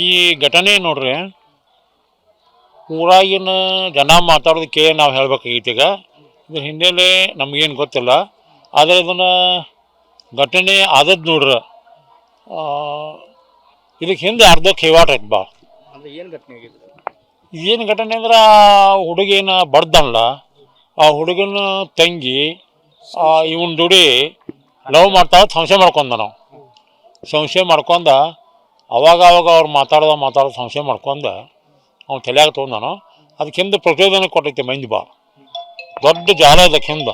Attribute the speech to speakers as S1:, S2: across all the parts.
S1: ಈ ಘಟನೆ ನೋಡ್ರಿ ಊರಾಗಿನ ಜನ ಮಾತಾಡೋದಕ್ಕೆ ನಾವು ಹೇಳ್ಬೇಕಾಗೈತಿ ಈಗ ಇದ್ರ ಹಿನ್ನೆಲೆ ನಮಗೇನು ಗೊತ್ತಿಲ್ಲ. ಆದರೆ ಇದನ್ನು ಘಟನೆ ಆದದ್ದು ನೋಡ್ರಿ. ಇದಕ್ಕೆ ಹಿಂದೆ ಅರ್ಧ ಕೈವಾಟ ಐತೆ ಬಾ.
S2: ಅಂದ್ರೆ ಏನು ಘಟನೆ ಆಗಿದೆ
S1: ಏನು ಘಟನೆ ಅಂದ್ರೆ ಆ ಹುಡುಗಿನ ಬಡ್ದಲ್ಲ ಆ ಹುಡುಗನ ತಂಗಿ ಇವನ್ ದುಡಿ ಲವ್ ಮಾಡ್ತಾ ಸಂಶಯ ಮಾಡ್ಕೊಂಡ ನಾವು. ಸಂಶಯ ಮಾಡ್ಕೊಂಡ ಅವಾಗ ಅವಾಗ ಅವ್ರು ಮಾತಾಡ್ದ ಮಾತಾಡೋದು ಸಂಶಯ ಮಾಡ್ಕೊಂಡು ಅವ್ನು ತಲೆಯಾಗ ತೊಗೊಂಡಾನು. ನಾನು ಹಿಂದೆ ಪ್ರಚೋದನೆ ಕೊಟ್ಟೈತೆ ಮಂದಿ ಬಾ ದೊಡ್ಡ ಜಾಲ ಅದಕ್ಕಿಂತ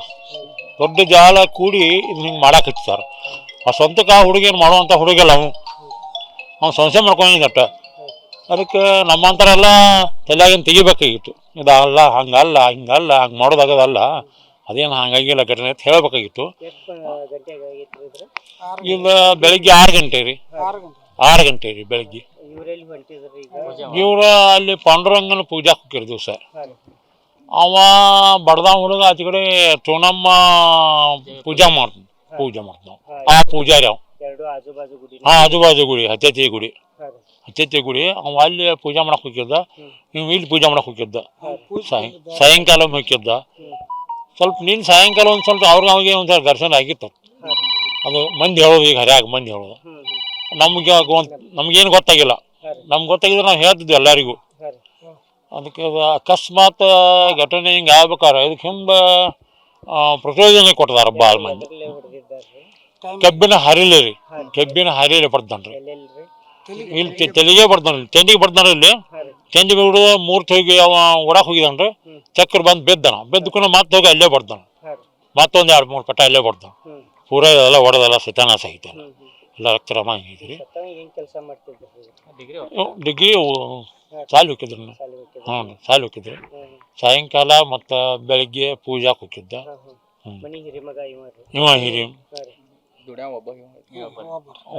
S1: ದೊಡ್ಡ ಜಾಲ ಕೂಡಿ ಇದು ಹಿಂಗೆ ಮಾಡಾಕತ್ತಾರೆ ಹಚ್ಚಾರ ಆ ಸ್ವಂತಕ್ಕೆ ಆ ಹುಡುಗಿನ ಮಾಡುವಂಥ ಹುಡುಗಲ್ಲ ಅವನು. ಅವ್ನು ಸಂಶಯ ಮಾಡ್ಕೊಂಡಿದ್ದಟ್ಟ ಅದಕ್ಕೆ ನಮ್ಮಂಥರೆಲ್ಲ ತಲೆಯಾಗಿನ ತೆಗಿಬೇಕಾಗಿತ್ತು. ಇದಲ್ಲ ಹಂಗಲ್ಲ ಹಿಂಗಲ್ಲ ಹಂಗೆ ಮಾಡೋದಾಗದಲ್ಲ. ಅದೇನು ಹಂಗಾಗಿಲ್ಲ ಘಟನೆ ಅಂತ ಹೇಳಬೇಕಾಗಿತ್ತು. ಇದು? ಬೆಳಿಗ್ಗೆ ಆರು ಗಂಟೆ ರೀ.
S3: ಆರು ಗಂಟೆ
S1: ರೀ ಬೆಳಗ್ಗೆ.
S3: ಇವರೆಲ್ಲಿ ಹೊಂಟಿದ್ರಿ ಈಗ?
S1: ಇವ್ರು ಅಲ್ಲಿ ಪಾಂಡುರಂಗನ ಪೂಜಾ ಹೋಗಿರ್ ದಿವಸ.
S3: ಹಾ
S1: ಅವ ಬಡದಾ ಹುಡುಗ ಆಚೆ ಕಡೆ ಚೋನಮ್ಮ ಪೂಜಾ ಮಾಡ್ತೀನಿ ಪೂಜೆ ಮಾಡ್ತಾನೆ ಆ ಪೂಜಾರಿ ಅವ.
S3: ಎರಡು ಆಜು ಬಾಜು ಗುಡಿ
S1: ಆ ಆಜುಬಾಜು ಗುಡಿ ಹತ್ತತಿ ಗುಡಿ.
S3: ಹಾ
S1: ಗುಡಿ. ಅವ ಅಲ್ಲಿ ಪೂಜೆ ಮಾಡಕ್ ಹೋಗಿದ್ದ. ಇವ್ ಇಲ್ಲಿ ಪೂಜೆ ಮಾಡಕ್ ಹೋಗಿದ್ದ
S3: ಹಾ.
S1: ಸಾಯಂ ಸಾಯಂಕಾಲ ಹೋಗಿದ್ದ ಸ್ವಲ್ಪ ನಿನ್ನ ಸಾಯಂಕಾಲ ಒಂದು ಸ್ವಲ್ಪ ಅವ್ರಿಗೆ ಅವಾಗ ಒಂದ್ಸಲ ದರ್ಶನ ಆಗಿತ್ತು ಅದು ಮಂದಿ ಹೇಳೋದು ಈಗ ಹರ್ಯಾಗ ಮಂದಿ ಹೇಳೋದು. ನಮಗೆ ನಮ್ಗೇನು ಗೊತ್ತಾಗಿಲ್ಲ. ನಮ್ಗೆ ಗೊತ್ತಾಗಿದ್ರೆ ನಾವು ಹೇಳ್ತಿದ್ವಿ ಎಲ್ಲರಿಗೂ. ಅದಕ್ಕೆ ಅದು ಅಕಸ್ಮಾತ್ ಘಟನೆ ಹಿಂಗೆ ಆಗ್ಬೇಕಾದ್ರೆ ಇದಕ್ಕೆ ಹಿಂದೆ ಪ್ರಚೋದನೆ ಕೊಡ್ತಾರೆ ಭಾಳ ಮಂದಿ. ಕಬ್ಬಿನ ಹರಿಲಿ ರೀ. ಕೆಬ್ಬಿನ ಹರಿಲಿ ಬರ್ತಾನೆ ರೀ. ಇಲ್ಲಿ ತೆಲಿಗೆ ಬರ್ತಾನ ತೆಂಡಿಗೆ ಬರ್ತಾನ ಇಲ್ಲಿ. ತೆಂಡಿ ತೆಗಿ ಮೂರ್ತಿ ಹೋಗಿ ಅವ ಓಡಾಕ್ ಹೋಗಿದಾನೆ ರೀ.
S3: ಹ್ಮ್.
S1: ಚಕ್ರ ಬಂದು ಬಿದ್ದಾನ. ಬಿದ್ದಕೊಂಡು ಮತ್ತೆ ಹೋಗಿ ಅಲ್ಲೇ ಬರ್ತಾನ. ಮತ್ತೊಂದು ಎರಡು ಮೂರು ಪಟ್ಟ ಅಲ್ಲೇ ಬರ್ತಾನ. ಪೂರ ಎಲ್ಲ ಹೊಡೆದೆಲ್ಲ ಸತ್ಯಾನಾಶ ಐತೆ. ಎಲ್ಲ ರಕ್ತರಾಮ ಆಗೈತೆ ರೀ
S3: ಸತ್ತವ ಏನ್ ಕೆಲಸ ಮಾಡ್ತಿದ್ರಿ
S2: ಡಿಗ್ರಿ
S1: ಡಿಗ್ರಿ ಸಾಲಿ ಹೋಗಿದ್ರು ಹ್ಞೂ ಸಾಲಿ ಹೋಗಿದ್ರು. ಸಾಯಂಕಾಲ ಮತ್ತು ಬೆಳಿಗ್ಗೆ ಪೂಜಾ ಹೋಗಿದ್ದ.
S3: ಇವ
S1: ಹಿರಿ.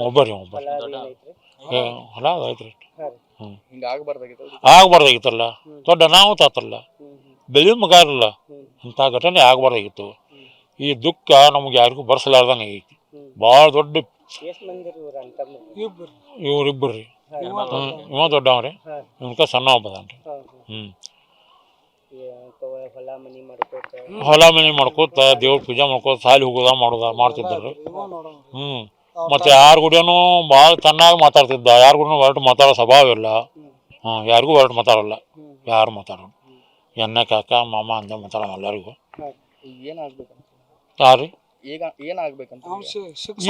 S1: ಒಬ್ಬರಿ ಒಬ್ಬ
S3: ಹೊಲ
S2: ಆಗ್ಬಾರ್ದಾಗಿತ್ತು
S1: ಆಗ್ಬಾರ್ದಾಗಿತ್ತಲ್ಲ ದೊಡ್ಡ
S3: ನಾವು ತಾತಲ್ಲ
S1: ಬೆಳಿ ಮಗ ಇರಲ್ಲ. ಇಂಥ ಘಟನೆ ಆಗ್ಬಾರ್ದಾಗಿತ್ತು. ಈ ದುಃಖ ನಮ್ಗೆ ಯಾರಿಗೂ ಬರ್ಸಲಾರ್ದಂಗೆ ಐತಿ. ಭಾಳ ದೊಡ್ಡ
S3: ಎಷ್ಟ್ ಮಂದಿ ರೀ ಇವ್ರ ಅಂತಮ್ಮ
S1: ಇವ್ರಿಬ್ಬರು ರೀ. ಇವ ದೊಡ್ಡವ. ರೀ. ಇವನ್ಕ ಸಣ್ಣ ಒಬ್ಬದಾನ ರೀ ಹ್ಞೂ
S3: ಹೊಲ ಮನಿ ಮಾಡ್ಕೋತ.
S1: ಹೊಲ ಮನೆ ಮಾಡ್ಕೋತ ದೇವ್ರ ಪೂಜೆ ಮಾಡ್ಕೋತ ಸಾಲಿ ಹೋಗೋದ ಮಾಡೋದ ಮಾಡ್ತಿದ್ರು ಹ್ಞೂ ಮತ್ತು ಯಾರ ಗುಡಿಯೂ ಭಾಳ ಚೆನ್ನಾಗಿ ಮಾತಾಡ್ತಿದ್ದ. ಯಾರ ಗುಡಿನೂ ಹೊರಟು ಮಾತಾಡೋ ಸ್ವಭಾವ ಇಲ್ಲ.
S3: ಹ್ಮ್.
S1: ಹ್ಞೂ ಯಾರಿಗೂ ಹೊರಟು ಮಾತಾಡಲ್ಲ. ಯಾರು ಮಾತಾಡೋಣ ಎನ್ನ ಕಾಕ ಮಾಮ ಅಂದ ಮಾತಾಡೋ ಎಲ್ಲರಿಗೂ. ಯಾರು ರೀ?
S2: ಈಗ ಏನಾಗ್ಬೇಕಂತ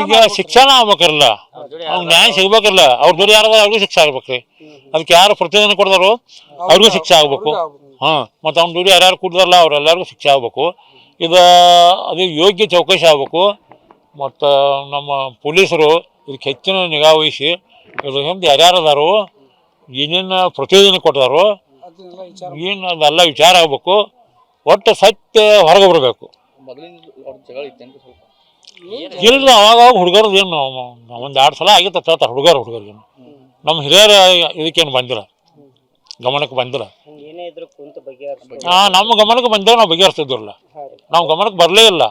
S1: ಈಗ? ಶಿಕ್ಷಣ ಆಗ್ಬೇಕಲ್ಲ? ಅವ್ನ ನ್ಯಾಯ ಸಿಗ್ಬೇಕಲ್ಲ? ಅವ್ರ ದುಡ್ಡು ಯಾರು ಅವ್ರಿಗೂ ಶಿಕ್ಷೆ ಆಗ್ಬೇಕ್ರಿ ಅದಕ್ಕೆ ಯಾರು ಪ್ರತಿದಿನ ಕೊಡ್ದಾರೋ ಅವ್ರಿಗೂ ಶಿಕ್ಷೆ ಆಗ್ಬೇಕು. ಹಾಂ ಮತ್ತು ಅವ್ನ ದುಡ್ಡು ಯಾರ್ಯಾರು ಕುಡ್ದಾರಲ್ಲ ಅವ್ರೆಲ್ಲರಿಗೂ ಶಿಕ್ಷೆ ಆಗ್ಬೇಕು. ಇದು ಅದು ಯೋಗ್ಯ ಚೌಕಶಿ ಆಗ್ಬೇಕು. ಮತ್ತು ನಮ್ಮ ಪೊಲೀಸರು ಇದಕ್ಕೆ ಹೆಚ್ಚಿನ ನಿಗಾ ವಹಿಸಿ ಇದ್ರ ಹಿಂದೆ ಯಾರ್ಯಾರು ಅದಾರೋ ಏನೇನು ಕೊಟ್ಟಿದಾರೋ ಏನು ಅದೆಲ್ಲ ವಿಚಾರ ಆಗ್ಬೇಕು. ಒಟ್ಟು ಸತ್ಯ ಹೊರಗೆ ಬರಬೇಕು.
S2: ಮೊದಲಿನ ಅವ್ರ ಜಗಳ ಇತ್ತೇನ್ರಿ ಸ್ವಲ್ಪ.
S1: ಇಲ್ರಿ ಅವಾಗ ಅವಾಗ ಹುಡುಗರದ್ದು ಏನು ಒಂದು ಎರಡು ಸಲ ಆಗಿತ್ತು ಹೇಳ್ತಾರೆ ಹುಡುಗರು ಹುಡುಗರಿಗೆ. ನಮ್ಮ ಹಿರಿಯರ ಇದಕ್ಕೇನು ಬಂದಿಲ್ಲ. ಗಮನಕ್ಕೆ ಬಂದಿಲ್ಲ.
S3: ಏನೇ ಇದ್ರು ಕುಂತ ಬಗೆಹರಿಸ್ಕೊಂಡು
S1: ಹಾಂ ನಮ್ಮ ಗಮನಕ್ಕೆ ಬಂದ್ರೆ ನಾವು ಬಗೆಹರಿಸ್ತಿದ್ರಲ್ಲ ನಾವು ಗಮನಕ್ಕೆ ಬರಲೇ ಇಲ್ಲ.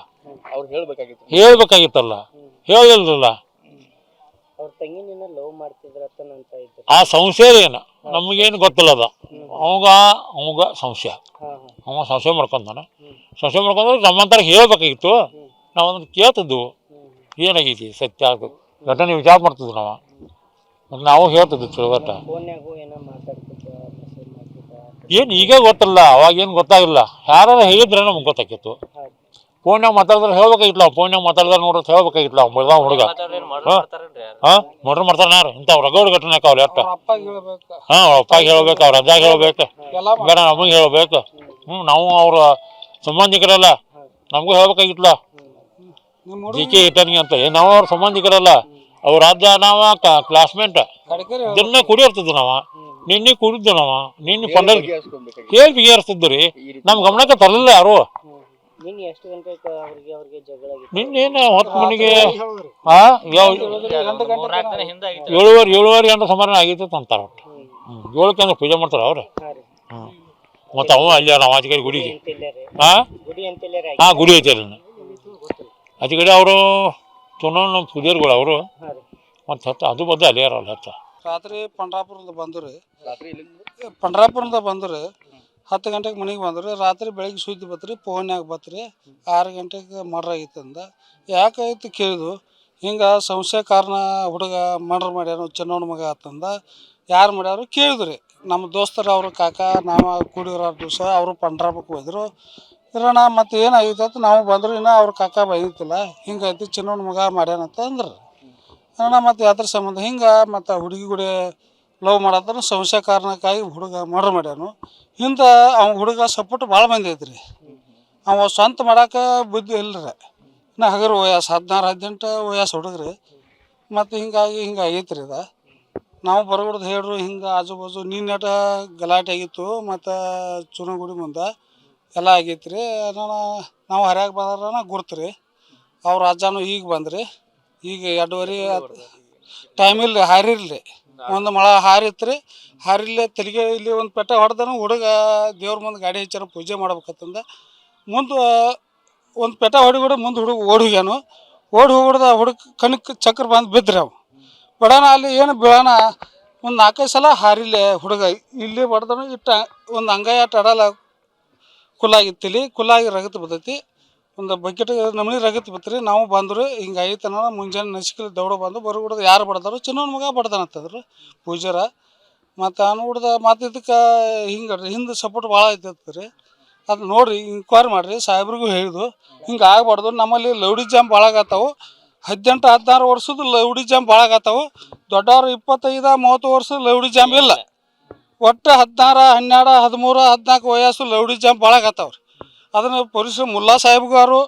S2: ಅವ್ರು ಹೇಳ್ಬೇಕಾಗಿತ್ತು.
S1: ಹೇಳ್ಬೇಕಾಗಿತ್ತಲ್ಲ. ಹೇಳಿಲ್ರಲ್ಲ
S3: ಅವ್ರ ತಂಗಿನ ಲವ್ ಮಾಡ್ತಿದ್ರತ್ತ ಅಂತ ಇದ್ರು.
S1: ಆ ಸಂಶಯ ಏನು? ನಮಗೇನು ಗೊತ್ತಿಲ್ಲ ಅದ ಅವಾಗ ಅವಾಗ ಸಂಶಯ. ಅವ ಸಂಶಯ ಮಾಡ್ಕೊಂತಾನ. ಸಂಶಯ ಮಾಡ್ಕೊಂಡ್ರೆ ನಮ್ಮಂತರ ಹೇಳ್ಬೇಕಾಗಿತ್ತು. ನಾವು ಅದನ್ನು ಕೇಳ್ತಿದ್ವು.
S3: ಹ್ಮ್
S1: ಏನಾಗೈತಿ ಸತ್ಯ ಅದು? ಘಟನೆ ವಿಚಾರ ಮಾಡ್ತಿದ್ವಿ ನಾವು. ಮತ್ತು ನಾವು ಹೇಳ್ತಿದ್ವಿ
S3: ತಿಳ್ಕೊಟ್ಟ ಏನೋ
S1: ಈಗ ಗೊತ್ತಿಲ್ಲ, ಅವಾಗ ಏನು ಗೊತ್ತಾಗಿಲ್ಲ. ಯಾರು ಹೇಳಿದ್ರೆ ನಮ್ಗೆ ಗೊತ್ತಾಗಿತ್ತು ಫೋನ್ಯಾಗ ಮಾತಾಡಿದ್ರೆ ಹೇಳ್ಬೇಕಾಗಿತ್ತು ನಾವು. ಫೋನ್ಯಾಗ ಮಾತಾಡಿದ್ರೆ ನೋಡ್ರೆ ಹೇಳ್ಬೇಕಾಗಿತ್ತು ಅವ್ನು ಬೆಳ್ದ ಹುಡುಗ. ಹಾಂ? ಮರ್ಡರ್ ಮಾಡ್ತಾರೆ ಯಾರು ಇಂಥ ರಗಡ್ ಘಟನೆ ಆಕಾವಲ್ಲ ಎಷ್ಟು. ಹಾಂ, ಅವ್ರ ಅಪ್ಪಗೆ ಹೇಳ್ಬೇಕು, ಅವ್ರ ಅಜ್ಜಾಗ ಹೇಳ್ಬೇಕು. ಬೇಡ, ನಮಗೆ ಹೇಳ್ಬೇಕು. ಹ್ಞೂ ನಾವು ಅವ್ರ ಸಂಬಂಧಿಕರಲ್ಲ. ನಮಗೂ ಹೇಳ್ಬೇಕಾಗಿತ್ತಲ್ಲ. ಜಿ ಕೆ ಇಟ್ಟನಿಗೆ ಅಂತ. ಏ ನಾವು ಅವ್ರ ಸಂಬಂಧಿಕರಲ್ಲ. ಅವ್ರ ಅಜ್ಜ ನಾವ ಕ್ಲಾಸ್ಮೇಟ್ ದಿನ ಕುಡಿಯಿರ್ತಿದ್ವಿ ನಾವು. ನಿನ್ನೆ ಕುಡಿದ್ದು ನಾವ. ನಿನ್ನೆ ಪಂಡಲ್ ಕೇಳಿ ನಮ್ ರೀ. ನಮ್ಮ ಗಮನಕ್ಕೆ ತರಲಿಲ್ಲ ಯಾರು?
S3: ಹ್ಮ್ ನಿನ್ನೆ ಎಷ್ಟು ಗಂಟೆಗೆ ಅವ್ರಿಗೆ ಅವ್ರಿಗೆ ಜಗಳ ಆಗಿತ್ತು?
S1: ನಿನ್ನೇನು ಹೊತ್ತು ಮನೆಗೆ ಹಾ ಯಾವ ಏಳುವರೆ ಏಳುವರೆ ಗಂಟೆ ಸಮಾನ ಆಗಿತ್ತು ಅಂತಾರೆ ಒಟ್ಟು ಏಳಕ್ಕೆ ಅಂದ್ರೆ ಪೂಜೆ ಮಾಡ್ತಾರೆ ಅವ್ರು. ಹ್ಞೂ ಮತ್ತು ಅವ ಅಲ್ಲಿ ಅವ ಆಚೆಗಡೆ ಗುಡಿಗೆ. ಹಾಂ
S3: ಗುಡಿ
S1: ಹಾಂ ಐತೆ ಅಲ್ಲಿ. ಆಚೆಗಡೆ ಅವರು ತುನೋ ನಮ್ಮ ಪೂಜಾರಿಗಳು ಅವರು. ಮತ್ತು ಹತ್ತು ಅದು ಬದ್ದು ಅಲ್ಲೇ ಇರಲ್ಲ ಹತ್ತ.
S4: ರಾತ್ರಿ ಪಂಡ್ರಾಪುರದಿಂದ ಬಂದ್ರಿ. ಪಂಡ್ರಾಪುರದಿಂದ ಬಂದ್ರಿ. ಹತ್ತು ಗಂಟೆಗೆ ಮನೆಗೆ ಬಂದ್ರಿ. ರಾತ್ರಿ ಬೆಳಿಗ್ಗೆ ಸುದ್ದಿ ಬತ್ರಿ ಫೋನ್ಯಾಗ ಬತ್ರಿ. ಆರು ಗಂಟೆಗೆ ಮರ್ಡರ್ ಆಗಿತ್ತಂದ ಯಾಕಾಯ್ತು ಕೇಳಿದ್ವು. ಹಿಂಗೆ ಸಂಶಯ ಕಾರಣ ಹುಡುಗ ಮರ್ಡರ್ ಮಾಡ್ಯಾರ ಚೆನ್ನೋಣ ಮಗ ಆತಂದ. ಯಾರು ಮಾಡ್ಯಾರು ಕೇಳಿದ್ರಿ. ನಮ್ಮ ದೋಸ್ತರು ಅವ್ರ, ಕಾಕ, ನಾವು ಕೂಡಿರೋ ದಿವಸ ಅವರು ಪಂಡ್ರಾಪಕ್ಕೆ ಹೋದ್ರು. ಇರೋಣ ಮತ್ತು ಏನಾಗಿತ್ತು ಅಂತ ನಾವು ಬಂದರು, ಇನ್ನೂ ಅವ್ರ ಕಾಕ ಬೈದಿತ್ತಿಲ್ಲ ಹಿಂಗೈತಿ ಚಿನ್ನವನ ಮಗ ಮಾಡ್ಯಾನಂತ ಅಂದ್ರೆ. ಅಣ್ಣ ಮತ್ತು ಅದ್ರ ಸಂಬಂಧ ಹಿಂಗೆ, ಮತ್ತು ಹುಡುಗಿ ಗುಡಿ ಲವ್ ಮಾಡತ್ತಾರ ಸಂಶಯ ಕಾರಣಕ್ಕಾಗಿ ಹುಡುಗ ಮರ್ಡರ್ ಮಾಡ್ಯಾನು. ಹಿಂದೆ ಅವ್ನ ಹುಡುಗ ಸಪೋರ್ಟ್ ಭಾಳ ಮಂದಿ ಐತ್ರಿ. ಅವ ಸ್ವಂತ ಮಾಡಕ್ಕೆ ಬುದ್ಧಿ ಇಲ್ಲರಿ ನಾ ಹಗರು ವಯಸ್ಸು, ಹದಿನಾರು, ಹದಿನೆಂಟು ವಯಸ್ಸು ಹುಡುಗ್ರಿ. ಮತ್ತು ಹಿಂಗಾಗಿ ಹಿಂಗೆ ಆಗೈತ್ರಿ ಇದು ನಾವು ಬರಗುಡ್ದು ಹೇಳ್ರು, ಹಿಂಗೆ ಆಜು ಬಾಜು ನಿನ್ನೆಟ ಗಲಾಟೆ ಆಗಿತ್ತು, ಮತ್ತು ಚುನಗುಡಿ ಮುಂದೆ ಎಲ್ಲ ಆಗೈತ್ರಿ. ನಾನು ನಾವು ಹರ್ಯಾಗ ಗುರ್ತು ರೀ ಅವ್ರ ಅಜ್ಜನೂ ಈಗ ಬಂದ್ರಿ. ಈಗ ಎರಡೂವರೆ ಟೈಮ್ ಇಲ್ಲ ಹಾರಿರ್ಲಿ. ಒಂದು ಮಳೆ ಹಾರಿತ್ರಿ. ಹಾರಿಲ್ಲೇ ತೆಲಿಗೆ ಇಲ್ಲಿ ಒಂದು ಪೆಟ್ಟ ಹೊಡೆದನು ಹುಡುಗ ದೇವ್ರ ಮುಂದೆ ಗಾಡಿ ಹಚ್ಚಾರ ಪೂಜೆ ಮಾಡ್ಬೇಕಂತಂದ ಮುಂದೆ ಒಂದು ಪೆಟ್ಟ ಹೊಡಿ ಕೂಡ ಮುಂದೆ ಹುಡುಗ ಓಡಿ ಹೋಗ್ಯಾನು. ಓಡಿ ಹೋಗ್ಬಿಡ್ದ ಹುಡುಗ ಕಣಕ್ಕೆ ಚಕ್ರ ಬಂದು ಬಿದ್ರಿ ಅವು. ಬಡಣ ಅಲ್ಲಿ ಏನು ಬೀಳೋಣ. ಒಂದು ನಾಲ್ಕೈದು ಸಲ ಹಾರಿಲ್ಲ ಹುಡುಗ. ಇಲ್ಲಿ ಬಡ್ದನು ಇಟ್ಟ ಒಂದು ಅಂಗಾಯ ಟಡಲ ಕುಲ್ಲಾಗಿತ್ತಿಲಿ ಕುಲ್ಲಾಗಿ ರಗತ್ ಬಿದ್ದೈತಿ ಒಂದು ಬಕೆಟ್ ನಮೂನಿ ರಗತ್ ಬಿತ್ತರಿ ನಾವು ಬಂದರು, ಹಿಂಗೆ ಐತನ ಮುಂಜಾನೆ ನಸಿಕಲಿ ದೌಡ ಬಂದು ಬರಗುಡ್ದು ಯಾರು ಬಡ್ದಾರು ಚಿನ್ನೋನ್ ಮಗ ಬಡ್ದಾನಂತಂದ್ರು ಪೂಜಾರ ಮತ್ತು ಅನ್ಬಿಡ್ದ ಮತ್ತು ಇದಕ್ಕೆ ಹಿಂಗೆ ಹಿಂದೆ ಸಪೋರ್ಟ್ ಭಾಳ ಐತಿ ರೀ. ಅದು ನೋಡಿರಿ ಇನ್ಕ್ವೈರಿ ಮಾಡಿರಿ, ಸಾಹೇಬ್ರಿಗೂ ಹೇಳಿದ್ವು. ಹಿಂಗೆ ಆಗಬಾರ್ದು. ನಮ್ಮಲ್ಲಿ ಲೌಡಿ ಜಾಮ್ ಭಾಳ ಆಗತ್ತಾವು ಹದಿನೆಂಟು, ಹದಿನಾರು ವರ್ಷದ ಲೌಡಿ ಜಾಮ್ ಭಾಳ ಆಗತ್ತಾವು ದೊಡ್ಡವ್ರು ಇಪ್ಪತ್ತೈದು, ಮೂವತ್ತು ವರ್ಷದ ಲೌಡಿ ಜಾಮ್ ಇಲ್ಲ. ಒಟ್ಟು ಹದಿನಾರು, ಹನ್ನೆರಡು, ಹದಿಮೂರು, ಹದಿನಾಲ್ಕು ವಯಸ್ಸು ಲೌಡಿ ಜಾಮ್ ಭಾಳ ಆಗತ್ತವ್ರಿ ಅದನ್ನು ಪೊಲೀಸ್ ಮುಲ್ಲಾ ಸಾಹೇಬ್ಗಾರು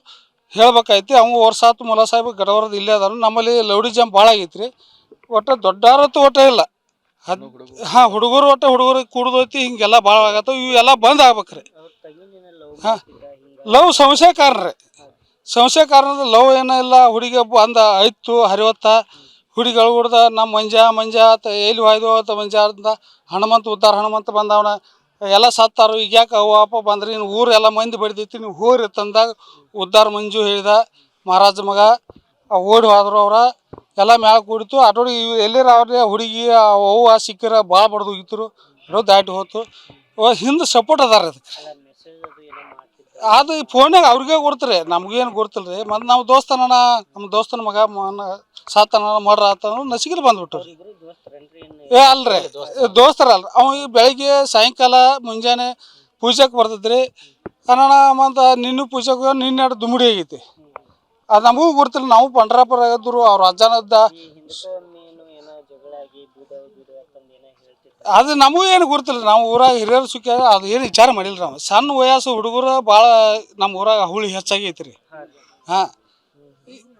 S4: ಹೇಳ್ಬೇಕಾಯ್ತಿ ಅವ್ನು ವರ್ಷ ಆತು ಮುಲ್ಲಾ ಸಾಹೇಬ್ ಗಡವರದ ಇಲ್ಲೇ ಅದಾರ. ನಮ್ಮಲ್ಲಿ ಲೌಡಿ ಜಾಮ್ ಭಾಳ ಆಗೈತ್ರಿ ಒಟ್ಟು ದೊಡ್ಡವ್ರತ್ತು ಒಟ್ಟು ಇಲ್ಲ. ಹದ್ ಹಾಂ, ಹುಡುಗರು ಒಟ್ಟು ಹುಡುಗರು ಕುಡ್ದೈತಿ ಹಿಂಗೆಲ್ಲ ಭಾಳ ಆಗತ್ತವು ಇವೆಲ್ಲ ಬಂದ್ ಆಗ್ಬೇಕ್ರಿ. ಹಾಂ, ಲವ್ ಸಂಶಯ ಕಾರಣ ರೀ ಸಂಶಯ ಕಾರಣದ ಲವ್ ಏನಿಲ್ಲ ಹುಡುಗಿ ಅಂದ ಐತು ಹರಿವತ್ತ. ಹುಡುಗಿಗಳು ಹುಡ್ದ ನಮ್ಮ ಮಂಜ ಮಂಜ ಆತ ಎಲ್ಲಿ ಹೋಯ್ದು? ಅಂತ ಮಂಜ ಅಂತ ಹನುಮಂತ ಉದ್ದಾರ, ಹನುಮಂತ ಬಂದವನ. ಎಲ್ಲ ಸತ್ತಾರು. ಈಗ ಯಾಕೆ ಅವ್ವ, ಅಪ್ಪ ಬಂದ್ರಿ? ನೀನು ಊರೆಲ್ಲ ಮಂದಿ ಬಡ್ದೈತಿ. ನೀವು ಹೋರಿ ತಂದಾಗ ಉದ್ದಾರ ಮಂಜು ಹೇಳಿದ, ಮಹಾರಾಜ ಮಗ ಓಡಿ ಹೋದ್ರು ಅವ್ರ. ಎಲ್ಲ ಮ್ಯಾಲ ಕೂಡಿತು. ಅಟೋಡಿ ಎಲ್ಲಿರ ಅವ್ರಿಗೆ ಹುಡುಗಿ ಅವ್ವ ಸಿಕ್ಕಿರ ಭಾಳ ಬಡ್ದು ಹೋಗಿತ್ತು ಇರೋ ದಾಟಿ ಹೋತು. ಹಿಂದೆ ಸಪೋರ್ಟ್ ಅದಾರ ಅದಕ್ಕೆ.
S3: ಅದು
S4: ಫೋನ್ಯಾಗ ಅವ್ರಿಗೆ ಕೊಡ್ತಾರೆ ನಮ್ಗೇನು ಗೊತ್ತಿಲ್ಲ ರೀ ಮತ್ತು ನಾವು ದೋಸ್ತನ ನಮ್ಮ ದೋಸ್ತನ ಮಗ ಮನ ಸಾತನ ಮಾಡ್ರ ಆತನ ನಸಿಗಿಲ್ ಬಂದ್ಬಿಟ್ಟು ಏ, ಅಲ್ರಿ. ದೋಸ್ತರ ಅಲ್ರಿ ಅವ ಬೆಳಿಗ್ಗೆ ಸಾಯಂಕಾಲ ಮುಂಜಾನೆ ಪೂಜೆಗೆ ಬರ್ತೈತ್ರಿ ಅನ್ನೋಣ ಮತ್ತು ನಿನ್ನ ಪೂಜೆಗೆ ನಿನ್ನೆ ದುಮುಡಿ ಆಗೈತಿ. ಅದು ನಮಗೂ ಗೊತ್ತಿಲ್ಲ, ನಾವು ಪಂಡ್ರಾಪುರ ಆಗಿದ್ರು ಅವ್ರ ಅಜ್ಜನದ್ದ
S3: ಈ ಹಿಂದಕ್ಕೊಮ್ಮೇನು ಏನೋ ಜಗಳ ಆಗಿ ಬೀಡ ಬೀಡ ಅಂತಂದು ಏನೋ ಹೇಳ್ತಿರ್ತಾರೆ
S4: ಅದು ನಮಗೂ ಏನು ಗೊತ್ತಿಲ್ಲ ನಾವು ಊರಾಗ ಹಿರಿಯರು ಸುಖ ಅದು ಏನು ವಿಚಾರ ಮಾಡಿಲ್ಲ ನಾವು. ಸಣ್ಣ ವಯಸ್ಸು ಹುಡುಗರು ಭಾಳ ನಮ್ಮ ಊರಾಗ ಹುಳಿ ಹೆಚ್ಚಾಗೈತಿ ರೀ ಹಾಂ.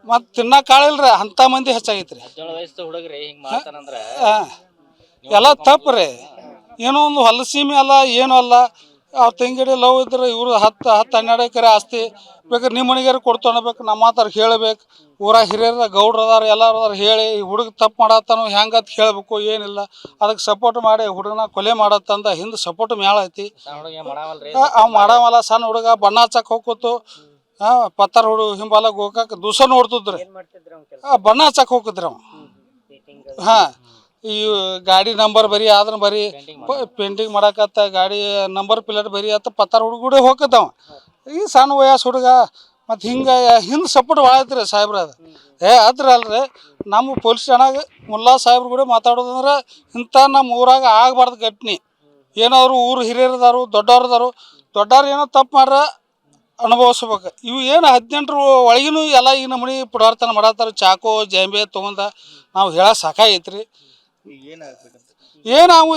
S4: ಮತ್ತು ತಿನ್ನಕ್ಕೆ ಕಾಳಿಲ್ರಿ ಅಂಥ ಮಂದಿ ಹೆಚ್ಚಾಗೈತಿ ರೀ ಎಲ್ಲ ತಪ್ಪು ರೀ ಏನೋ ಒಂದು ಹೊಲಸೀಮೆ ಅಲ್ಲ ಏನೂ ಅಲ್ಲ. ಅವ್ರ ತಂಗಿಡಿ ಲವ್ ಇದ್ರೆ ಇವರು ಹತ್ತು ಹತ್ತು ಹನ್ನೆರಡು ಎಕರೆ ಆಸ್ತಿ ಬೇಕಾದ್ರೆ ನಿಮ್ಮ ಮನೆಗಾರ ಕೊಡ್ತು ಅನ್ಬೇಕು ನಮ್ಮ ಮಾತಾರ ಹೇಳಬೇಕು. ಊರಾಗ ಹಿರಿಯರ ಗೌಡ್ರು ಅದಾರ ಎಲ್ಲಾರು ಅದಾರ ಹೇಳಿ ಈ ಹುಡುಗ ತಪ್ಪು ಮಾಡತ್ತಾನು ಅಂತ ಹೇಳಬೇಕು ಏನಿಲ್ಲ. ಅದಕ್ಕೆ ಸಪೋರ್ಟ್ ಮಾಡಿ ಹುಡುಗನ ಕೊಲೆ ಮಾಡತ್ತಂದ ಹಿಂದೆ ಸಪೋರ್ಟ್ ಮೇಳ ಐತಿ.
S2: ಆ
S4: ಅವ್ ಮಾಡವಲ್ಲ ಸಣ್ಣ ಹುಡುಗ ಬಣ್ಣ ಹಚ್ಚಕ್ ಹೋಗ್ಕೊತು ಹಾಂ ಪತ್ತಾರ ಹುಡುಗ ಹಿಂಬಾಲ ಗೋಕಾಕ ದೂಸ ನೋಡ್ತಿದ್ರಿ. ಆ, ಬಣ್ಣ ಹಚ್ಚಕ್ ಹೋಗಿದ್ರಿ ಅವ ಹಾಂ. ಈ ಗಾಡಿ ನಂಬರ್ ಬರಿ ಆದ್ರೆ ಬರಿ ಪೇಂಟಿಂಗ್ ಮಾಡಾಕತ್ತ ಗಾಡಿ ನಂಬರ್ ಪ್ಲೇಟ್ ಬರಿ ಆತ ಪತ್ತಾರ ಹುಡುಗಡೆ ಹೋಗತ್ತವ ಈ ಸಣ್ಣ ವಯಸ್ಸು ಹುಡುಗ ಮತ್ತು ಹಿಂಗೆ ಹಿಂದೆ ಸಪೋರ್ಟ್ ಭಾಳ ಐತ್ರಿ ಸಾಹೇಬ್ರ ಅದು. ಏ ಅದ್ರ ಅಲ್ರಿ ನಮ್ಮ ಪೊಲೀಸ್ ಠಾಣಾಗ ಮುಲ್ಲಾ ಸಾಹೇಬ್ರ ಕೂಡ ಮಾತಾಡೋದಂದ್ರೆ ಇಂಥ ನಮ್ಮ ಊರಾಗ ಆಗಬಾರ್ದು ಘಟನೆ ಏನಾದ್ರು ಊರು ಹಿರಿಯರದಾರು ದೊಡ್ಡವ್ರದಾರು ದೊಡ್ಡವ್ರು ಏನೋ ತಪ್ಪು ಮಾಡ್ರ ಅನುಭವಿಸ್ಬೇಕು. ಇವು ಏನು ಹದಿನೆಂಟರ ಒಳಗಿನೂ ಎಲ್ಲ ಈ ನಮೂನಿ ಪುಡಾರ್ತನ ಮಾಡತ್ತಾರ ಚಾಕು ಜಾಂಬೆ ತೊಗೊಂಡ ನಾವು ಹೇಳ ಸಾಕಾಗೈತ್ರಿ.
S2: ಏನ್
S4: ಅವು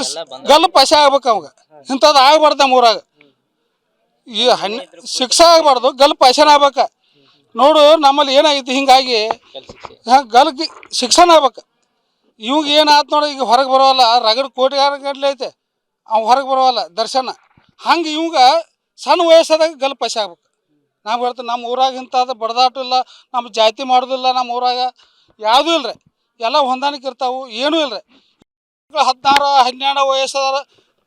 S4: ಗಲ್ಲ ಪಸೆ ಆಗ್ಬೇಕು ಅವಾಗ. ಇಂಥದ್ದು ಆಗ್ಬಾರ್ದು ನಮ್ಮ ಊರಾಗ. ಈ ಹಣ್ಣು ಶಿಕ್ಷೆ ಆಗ್ಬಾರ್ದು ಗಲ್ ಪಶನ ಆಗ್ಬೇಕು. ನೋಡು ನಮ್ಮಲ್ಲಿ ಏನಾಗೈತಿ, ಹಿಂಗಾಗಿ ಗಲ್ ಶಿಕ್ಷಣ ಆಗ್ಬೇಕು. ಇವಾಗ ಏನಾಯ್ತು ನೋಡಿ, ಈಗ ಹೊರಗೆ ಬರೋಲ್ಲ ರಗಡ್ ಕೋಟಿಗಾರ ಗಂಟ್ಲೆ ಐತೆ. ಅವ್ ಹೊರಗೆ ಬರೋಲ್ಲ ದರ್ಶನ. ಹಂಗೆ ಇವಾಗ ಸಣ್ಣ ವಯಸ್ಸಾದಾಗ ಗಲ್ ಪಶ ಆಗ್ಬೇಕು. ನಾವು ಹೇಳ್ತೀವಿ ನಮ್ಮ ಊರಾಗ ಇಂಥದ್ದು ಬಡದಾಟ ಇಲ್ಲ ನಮ್ಮ ಜಾತಿ ಮಾಡೋದಿಲ್ಲ ನಮ್ಮ ಊರಾಗ. ಯಾವುದೂ ಇಲ್ಲ ರೀ ಎಲ್ಲ ಹೊಂದಾಣಿಕೆ ಇರ್ತಾವೆ, ಏನೂ ಇಲ್ಲ ರೀ ಹದಿನಾರು, ಹನ್ನೆರಡು ವಯಸ್ಸಾದ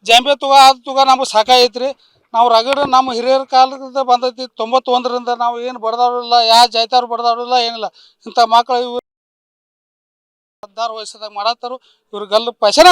S4: ಜಾಂಬೆ ತುಗ ಅದು ತುಗ ನಮಗೆ ಸಾಕಾಗೈತ್ರಿ. ನಾವು ರಗಡ ನಮ್ಮ ಹಿರಿಯರ ಕಾಲದಿಂದ ಬಂದೈತಿ, ತೊಂಬತ್ತೊಂದರಿಂದ ನಾವು ಏನು ಬಡ್ದಾಡಿಲ್ಲ ಯಾವ ಜಾಯ್ತಾರು ಬಡ್ದವ್ರಿಲ್ಲ ಏನಿಲ್ಲ. ಇಂಥ ಮಕ್ಕಳು ಇವು ಹದಿನಾರು ವಯಸ್ಸದಾಗ ಮಾಡತ್ತಾರು, ಇವ್ರು ಗಲ್ಲು ಪಶನ